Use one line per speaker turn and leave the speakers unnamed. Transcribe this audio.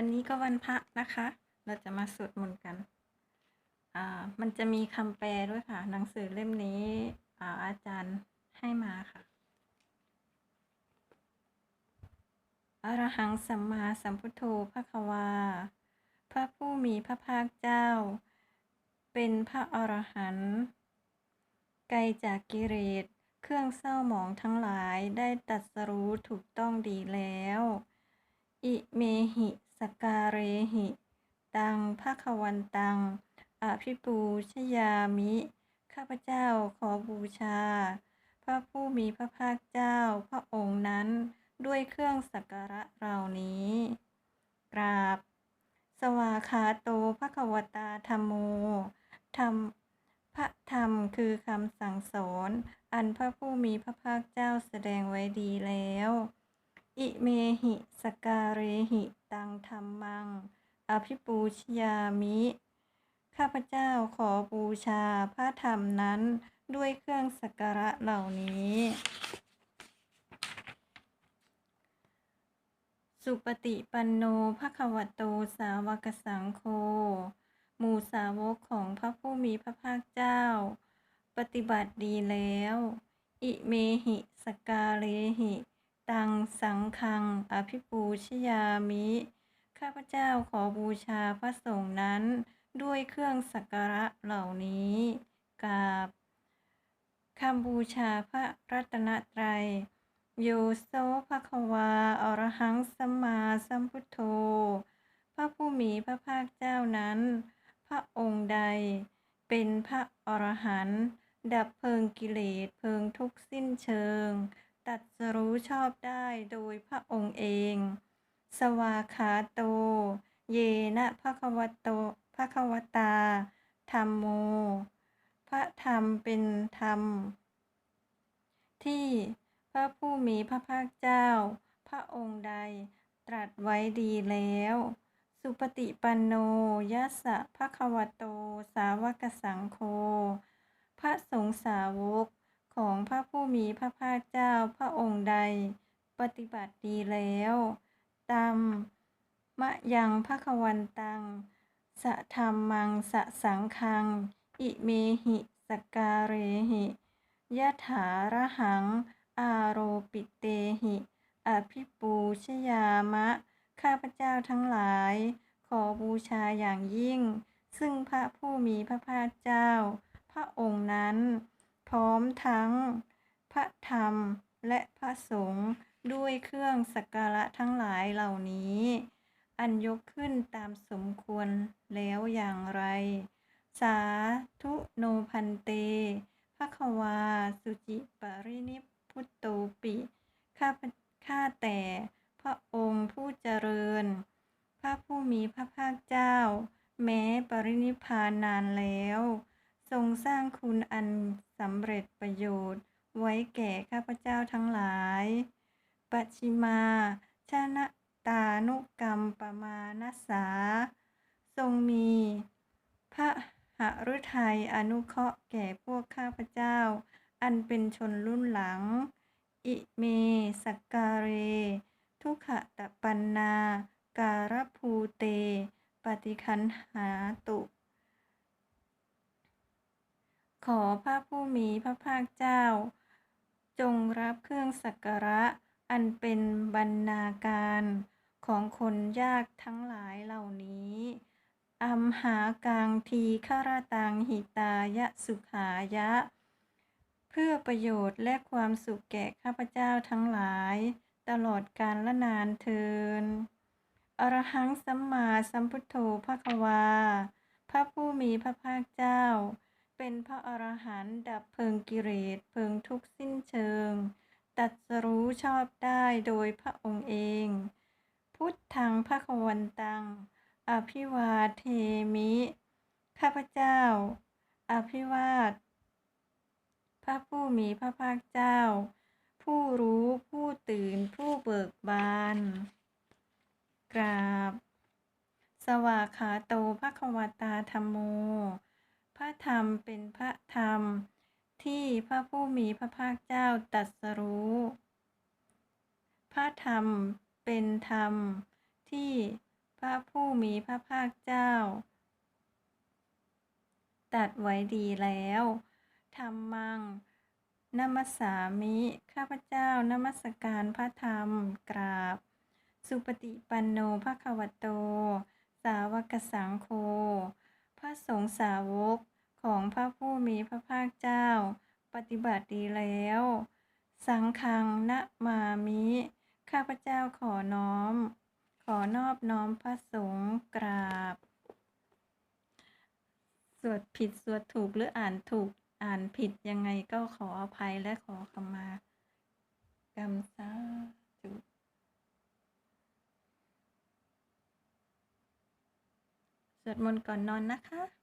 วันนี้ก็วันพระนะคะ เราจะมาสวดมนต์กัน อ่า มันจะมีคำแปลด้วยค่ะ หนังสือเล่มนี้ อ่า อาจารย์ให้มาค่ะ อรหังสัมมาสัมพุทโธพระควา พระผู้มีพระภาคเจ้า เป็นพระอรหันต์ ไกลจากกิเลสเครื่องเศร้าหมองทั้งหลายได้ตรัสรู้ถูกต้องดีแล้ว อิเมหิ สกการเรหิ ตังภาควันตังอภิปูชยามิ ข้าพเจ้าขอบูชา พระผู้มีพระภาคเจ้าพระองค์นั้นด้วยเครื่องสักการะเหล่านี้ กราบ สวาคาโตภควตาธรรมโมธรรมพระธรรมคือคำสั่งสอน อันพระผู้มีพระภาคเจ้าแสดงไว้ดีแล้ว อิเมหิสการเรหิตังธรรมัง อภิปูชยามิ ข้าพเจ้าขอบูชาพระธรรมนั้นด้วยเครื่องสักการะเหล่านี้ สุปฏิปันโนภควโตสาวกสังโฆหมู่สาวกของพระผู้มีพระภาคเจ้า ปฏิบัติดีแล้ว อิเมหิสกกาเลหิ ตังสังคัง อภิปูชยามิ ข้าพเจ้าขอบูชาพระสงฆ์นั้น ด้วยเครื่องสักการะเหล่านี้กราบคำบูชาพระรัตนตรัยโยโซภควาอรหังสัมมาสัมพุทโธ พระผู้มีพระภาคเจ้านั้น พระองค์ใด เป็นพระอรหันต์ดับเพลิงกิเลสเพลิงทุกข์สิ้นเชิง ตัดสรู้ชอบได้โดยพระองค์เอง สวาขาโต เยนะภควโตภควตา ธรรมโม พระธรรมเป็นธรรม ที่พระผู้มีพระภาคเจ้า พระองค์ใดตรัสไว้ดีแล้ว สุปฏิปันโนยัสสะภะควะโต สาวกสังโฆ พระสงฆ์สาวก ของพระผู้มีพระภาคเจ้าพระองค์ใด ปฏิบัติดีแล้ว ตามมะยังภควันตัง สะธรรมังสะสังคัง อิเมหิสกการเรหิยะถาระหัง อาโรปิเตหิ อภิปูชยามะ ข้าพเจ้าทั้งหลาย ขอบูชาอย่างยิ่ง ซึ่งพระผู้มีพระภาคเจ้า พระองค์นั้น พร้อมทั้ง พระธรรมและพระสงฆ์ด้วยเครื่องสักการะทั้งหลายเหล่านี้ อันยกขึ้นตามสมควรแล้วอย่างไร สาธุโนพันเตภควา สุจิปรินิพุตโตปิข้าข้าแต่พระองค์ผู้เจริญ พระผู้มีพระภาคเจ้า แม้ปรินิพพานนานแล้ว ทรงสร้างคุณอันสำเร็จประโยชน์ ไว้แก่ข้าพเจ้าทั้งหลาย ปัจฉิมาชนะตานุกรรมปมานัสสา ทรงมี พระหฤทัยอนุเคราะห์แก่พวกข้าพเจ้า อันเป็นชนรุ่นหลัง อิเมสกการเร ทุกขตะปันนา การภูเต ปฏิคันหาตุ ขอพระผู้มีพระภาคเจ้า จงรับเครื่องสักการะ อันเป็นบรรณาการของคนยากทั้งหลายเหล่านี้อัมหากังทีฆราตังหิตายะสุขายะ เพื่อประโยชน์และความสุขแก่ข้าพเจ้าทั้งหลาย ตลอดกาลละนานเทินอรหังสัมมาสัมพุทโธภควา พระผู้มีพระภาคเจ้า เป็นพระอรหันต์ดับเพลิงกิเลสเพลิงทุกสิ้นเชิง ตัดสรู้ชอบได้โดยพระองค์เอง พุทธังพระควันตัง อภิวาเทมิ ข้าพเจ้า อภิวาท พระผู้มีพระภาคเจ้า ผู้รู้ผู้ตื่นผู้เบิกบาน กราบ สวาขาโตภควตาธรรมโม พระธรรม เป็นพระธรรม ที่พระผู้มีพระภาคเจ้าตรัสรู้ พระธรรมเป็นธรรม ที่พระผู้มีพระภาคเจ้าตัดไว้ดีแล้วธรรมังนัมสสามิ ข้าพเจ้านมัสการพระธรรมกราบ สุปฏิปันโนภะควโต สาวกสังโฆพระสงฆ์สาวก ของพระผู้มีพระภาคเจ้า ปฏิบัติดีแล้ว สังฆังนะมามิ ข้าพเจ้าขอน้อม ขอนอบน้อมพระสงฆ์กราบ สวดผิดสวดถูกหรืออ่านถูกอ่านผิดยังไงก็ขออภัยและขอขมากรรมสาธุสวดมนต์ก่อนนอนนะคะ